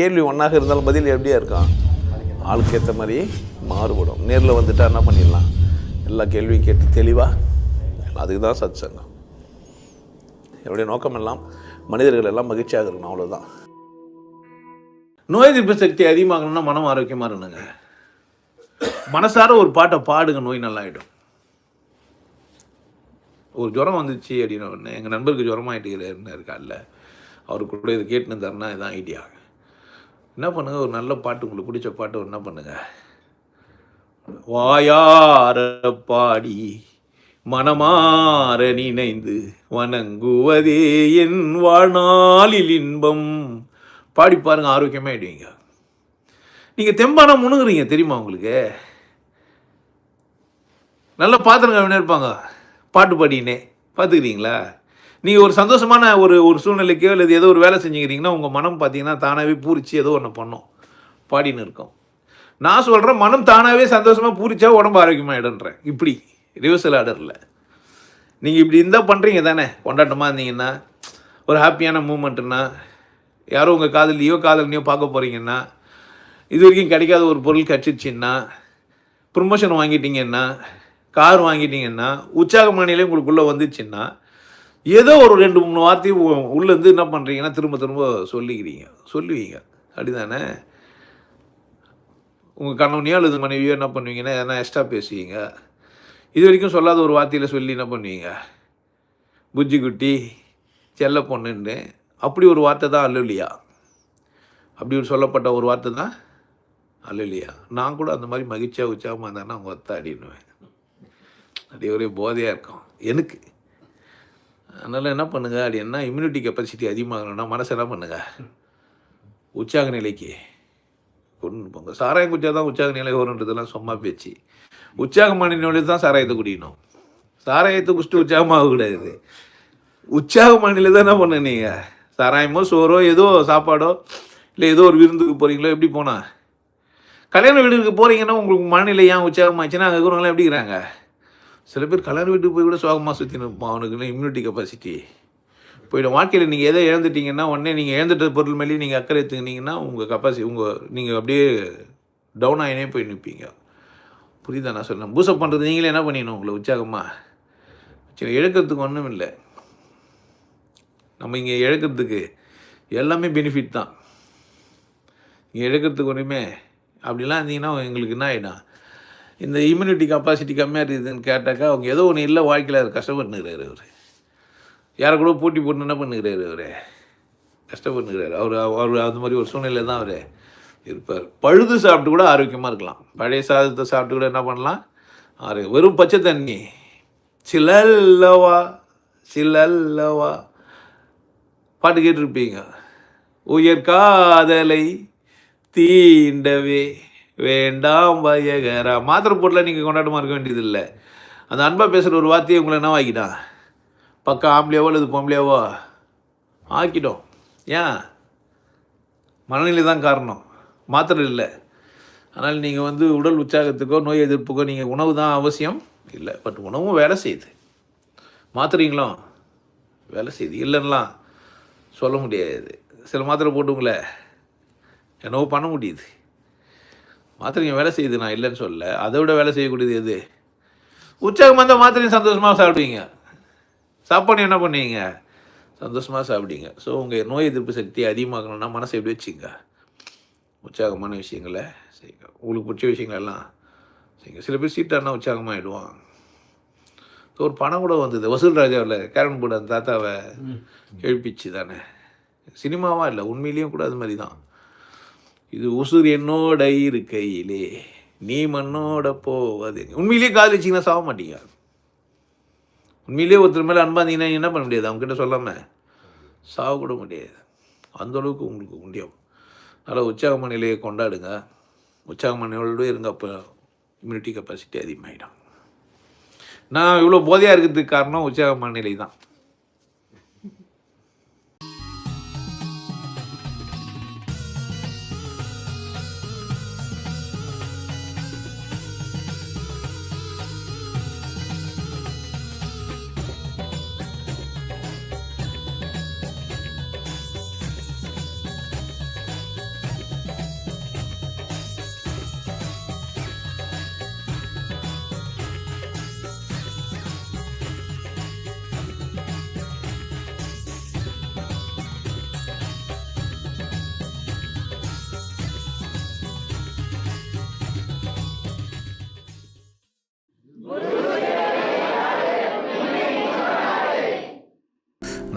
கேள்வி ஒன்றாக இருந்தாலும் பதில் எப்படியா இருக்கான் ஆளுக்கு ஏற்ற மாதிரி மாறுபடும். நேரில் வந்துட்டா என்ன பண்ணிடலாம்? எல்லா கேள்வியும் கேட்டு தெளிவாக அதுக்கு தான் சத் சங்கம் என்னுடைய நோக்கம் எல்லாம் மனிதர்கள் எல்லாம் மகிழ்ச்சியாக இருக்கணும் அவ்வளோதான் நோய் எதிர்ப்பு சக்தி அதிகமாகணும்னா மனம் ஆரோக்கியமாக இருந்துங்க. மனசார ஒரு பாட்டை பாடுங்க நோய் நல்லாயிடும். ஒரு ஜுரம் வந்துச்சு அப்படின்னு எங்கள் நண்பருக்கு ஜுரமாயிட்டு இருக்கார்ல அவருக்கு கூட இதை கேட்டுன்னு தரேன்னா இதான் ஐடியா. என்ன பண்ணுங்கள் ஒரு நல்ல பாட்டு உங்களுக்கு பிடிச்ச பாட்டு என்ன பண்ணுங்கள் வாயார பாடி மனமாற நினைந்து வணங்குவதே என் வாழ்நாளில் இன்பம். பாடி பாருங்க ஆரோக்கியமாக ஆகிடுவீங்க நீங்கள் தெம்பானா முணுங்குறீங்க தெரியுமா உங்களுக்கு? நல்ல பாத்திரங்க இருப்பாங்க. பாட்டு பாடினே. பார்த்துக்கிறீங்களா? நீங்கள் ஒரு சந்தோஷமான ஒரு ஒரு சூழ்நிலைக்கோ இல்லை ஏதோ ஒரு வேலை செஞ்சுக்கிறீங்கன்னா உங்கள் மனம் பார்த்தீங்கன்னா தானாகவே பூரிச்சு ஏதோ ஒன்று பண்ணும். பாடின்னு இருக்கும். நான் சொல்கிறேன் மனம் தானாகவே சந்தோஷமாக பூரிச்சா உடம்பு ஆரோக்கியமாகிடுன்றேன் இப்படி ரிவர்சல் ஆர்டரில் நீங்கள் இப்படி இருந்தால் பண்ணுறீங்க தானே. கொண்டாட்டமாக இருந்தீங்கன்னா ஒரு ஹாப்பியான மூமெண்ட்டுன்னா யாரோ உங்கள் காதலியோ காதலினையோ பார்க்க போகிறீங்கன்னா இது வரைக்கும் கிடைக்காத ஒரு பொருள் கிடச்சிச்சின்னா ப்ரொமோஷன் வாங்கிட்டீங்கன்னா கார் வாங்கிட்டீங்கன்னா உற்சாக மாநிலம் உங்களுக்குள்ளே வந்துச்சுன்னா ஏதோ ஒரு ரெண்டு மூணு வார்த்தையும் உள்ளேருந்து என்ன பண்ணுறீங்கன்னா திரும்ப திரும்ப சொல்லிக்கிறீங்க. சொல்லுவீங்க. அப்படிதானே? உங்கள் கணவனையோ அல்லது மனைவியோ என்ன பண்ணுவீங்கன்னா எதனா எக்ஸ்ட்ரா பேசுவீங்க. இது வரைக்கும் சொல்லாத ஒரு வார்த்தையில் சொல்லி என்ன பண்ணுவீங்க? புஜ்ஜி குட்டி செல்ல பொண்ணுன்னு. அப்படி ஒரு வார்த்தை தான் அல்லலியா. அப்படி ஒரு சொல்லப்பட்ட ஒரு வார்த்தை தான் அல்லலியா. நான் கூட அந்த மாதிரி மகிழ்ச்சியாக உற்சாகமாக இருந்தேன்னா அவங்க ஒத்த அடின்னுவேன். அப்படியே ஒரே போதையாக இருக்கும். எனக்கு அதனால் என்ன பண்ணுங்க? அப்படி என்ன இம்யூனிட்டி கெப்பாசிட்டி அதிகமாகணும்னா மனசு என்ன பண்ணுங்க? உற்சாக நிலைக்கு கொண்டு போங்க. சாராயம் குடிச்சா தான் உற்சாக நிலை வரும்ன்றதெல்லாம் சும்மா பேச்சு. உற்சாக நிலையில் தான் சாராயத்தை குடிக்கணும். சாராயத்தை குடிச்சிட்டு உற்சாகமாக கூடாது உற்சாக நிலை தான் என்ன பண்ண நீங்கள் சாராயமோ சோறோ ஏதோ சாப்பாடோ இல்லை ஏதோ ஒரு விருந்துக்கு போகிறீங்களோ எப்படி போனால் கல்யாண வீடுக்கு போகிறீங்கன்னா உங்களுக்கு மனநிலை ஏன் உற்சாகமாச்சுன்னா அங்கே இருக்கிறவங்களாம் எப்படி இருக்கிறாங்க? சில பேர் கல்யாண வீட்டுக்கு போய் கூட சோகமாக சுற்றினு நிற்பான் இம்யூனிட்டி கெப்பாசிட்டி போய்டும். வாழ்க்கையில் நீங்கள் எதை இழந்துட்டீங்கன்னா உடனே நீங்கள் இழந்துட்ட பொருள் மேலேயே நீங்கள் அக்கறை எடுத்துக்கினீங்கன்னா உங்கள் கெப்பாசிட்டி உங்கள் நீங்கள் அப்படியே டவுன் ஆகினே போய் நிற்பீங்க புரியுதா நான் சொல்கிறேன் பூசப் பண்ணுறது நீங்களே என்ன பண்ணிடணும்? உங்களை உற்சாகமாக சரி இழக்கிறதுக்கு ஒன்றும் இல்லை. நம்ம இங்கே இழக்கிறதுக்கு எல்லாமே பெனிஃபிட் தான். இங்கே இழக்கிறதுக்கு ஒன்றுமே அப்படிலாம் இருந்தீங்கன்னா எங்களுக்கு என்ன ஆகிடும் இந்த இம்யூனிட்டி கெப்பாசிட்டி கம்மியாக இருக்குதுன்னு கேட்டாக்கா அவங்க ஏதோ ஒன்று இல்லை வாழ்க்கையில் அவர் கஷ்டப்பட்டுக்கிறாரு அவர். யாரை கூட போட்டி போட்டு என்ன பண்ணுகிறாரு அவர்? கஷ்டப்பட்டுக்கிறாரு அவர் அவர் அந்த மாதிரி ஒரு சூழ்நிலை தான் அவர் இருப்பார். பழுது சாப்பிட்டு கூட ஆரோக்கியமாக இருக்கலாம். பழைய சாதத்தை சாப்பிட்டு கூட என்ன பண்ணலாம்? ஆரோக்கியம் வெறும் பச்சை தண்ணி. சிலல்லவா சிலல்லவா. பாட்டு கேட்டிருப்பீங்க. உயர் காதலை தீண்டவே வேண்டாம் பயகரா மாத்திரை போட்டில் நீங்கள் கொண்டாட்டமாக இருக்க வேண்டியதில்லை. அந்த அன்பாக பேசுகிற ஒரு வார்த்தையை உங்களை என்ன ஆக்கிட்டான் பக்கம் ஆம்பளையாவோ அல்லது பொம்பளையாவோ? ஆக்கிட்டோம். ஏன்? மனநிலை தான் காரணம். மாத்திரை இல்லை. ஆனால் நீங்கள் வந்து உடல் உற்சாகத்துக்கோ நோய் எதிர்ப்புக்கோ நீங்கள் உணவு தான் அவசியம். இல்லை பட் உணவும் வேலை செய்யுது. மாத்திரைங்களும் வேலை செய்யுது. இல்லைன்னா சொல்ல முடியாது. சில மாத்திரை போட்டுங்களே என்னவோ பண்ண முடியுது. மாத்திரைங்க வேலை செய்யுது நான் இல்லைன்னு சொல்லல. அதை விட வேலை செய்யக்கூடியது எது? உற்சாகம் வந்த மாத்திரையும் சந்தோஷமாக சாப்பிடுவீங்க. சாப்பாடு என்ன பண்ணுவீங்க? சந்தோஷமாக சாப்பிடுவீங்க. ஸோ உங்கள் நோய் எதிர்ப்பு சக்தி அதிகமாகணும்னா மனசை எப்படி வச்சுங்க? உற்சாகமான விஷயங்களை செய்யுங்க. உங்களுக்கு பிடிச்ச விஷயங்களெல்லாம் செய்யுங்க. சில பேர் சீட்டானா உற்சாகமாகிடுவான் ஸோ ஒரு படம் கூட வந்தது. வசூல் ராஜாவில் கேரன் போர்டு அந்த தாத்தாவை எழுப்பிச்சு தானே. சினிமாவா இல்லை உண்மையிலேயும் கூட அது மாதிரி தான். இது உசுர் என்னோட இருக்கையிலே நீ மண்ணோட போவது. உண்மையிலேயே காதலிச்சிங்கன்னா சாக மாட்டீங்க. உண்மையிலேயே ஒருத்தர் மேலே அன்பாந்தீங்கன்னா என்ன பண்ண முடியாது? அவங்ககிட்ட சொல்லாமல் சாக கூட முடியாது. அந்த அளவுக்கு உங்களுக்கு முடியும் அதனால் உற்சாக நிலையை கொண்டாடுங்க. உற்சாக நிலையோடு இருங்க அப்போ இம்யூனிட்டி கெப்பாசிட்டி அதிகமாகிடும் நான் இவ்வளோ போதையாக இருக்கிறதுக்கு காரணம் உற்சாக நிலை தான்.